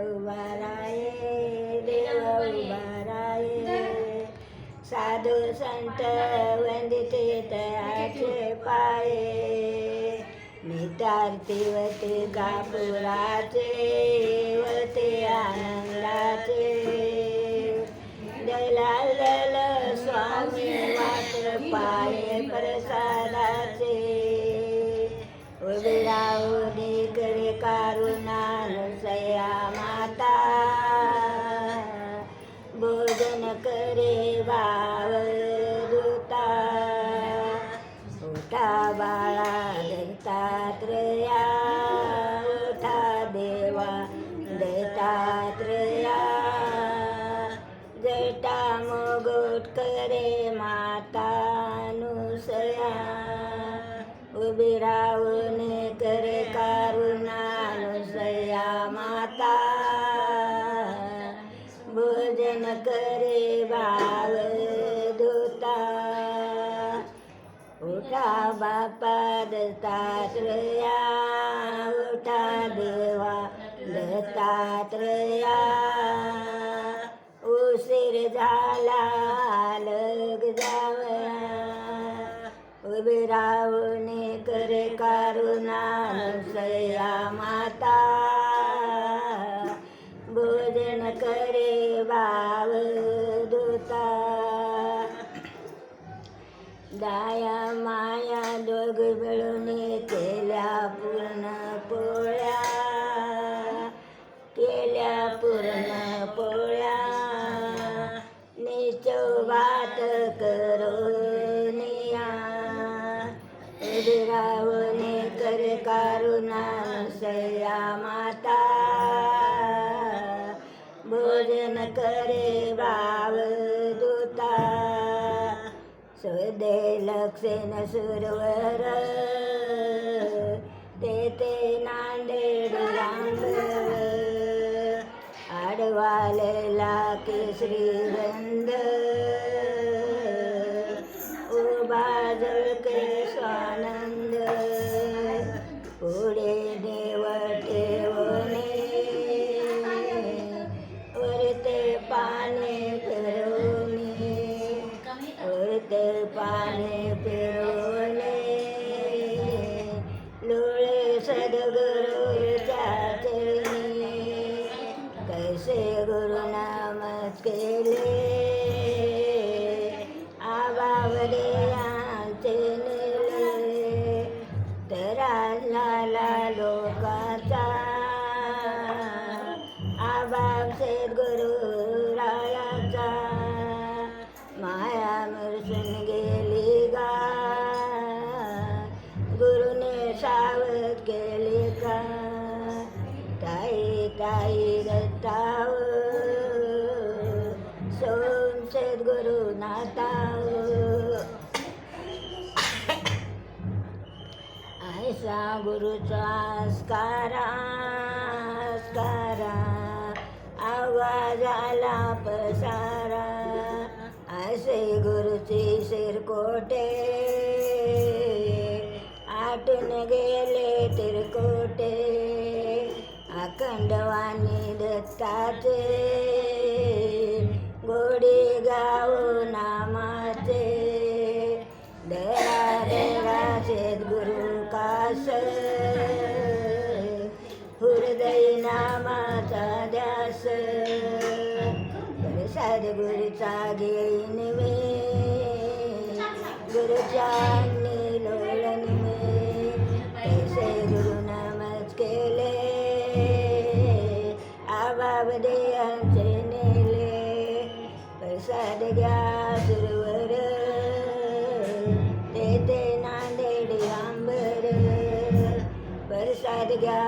उभा राये देव उभा राये साधू संत वंदित तयाचे पाये. नितार्तिवते कापुराचे वते आनंदाचे. दलाल स्वामी मात्र पाये प्रसाद. करे भाव दूता उठा बाळा दत्तात्रया उठा देवा दत्तात्रया. जटा मुगुट करे माता नुसया उभी राहून करे कारुणा नुसया माता. भोजन कर दत्तात्रया उठा देवा दत्तात्रया उशीर झाला लग जावया. उभी राहून कर कारुणा सया माता. दाया माया दोघ मिळून केल्या पूर्ण पोळ्या. केल्या पूर्ण पोळ्या. निचो भात करोनिया कर कारुणा सया माता. भोजन करे सुदे लक्षण सुरवर ते ते नांदेड रांगवर आडवालेला केसरी उभा जळके गुरु गुरुनामच केले आबावरे आमचे नेले तराला लोकाचा आबाबचे गुरु रायाचा माया मरसून गेली गा. गुरुने सावध केली का? ताई ताई रताव ऐसा गुरुचा स्कारा स्कारा आवाज आला पसारा असे गुरुची शिरकोटे. आटून गेले तिरकोटे अखंडवाणी दत्ताचे. प्रसाद गुरुचा घेईन मी गुरुच्या लोळण मी। कैसे गुरु नामच केले आबाब देयांचे नेले प्रसाद घ्या सुरवर तेथे नांदेड आंबर प्रसाद घ्या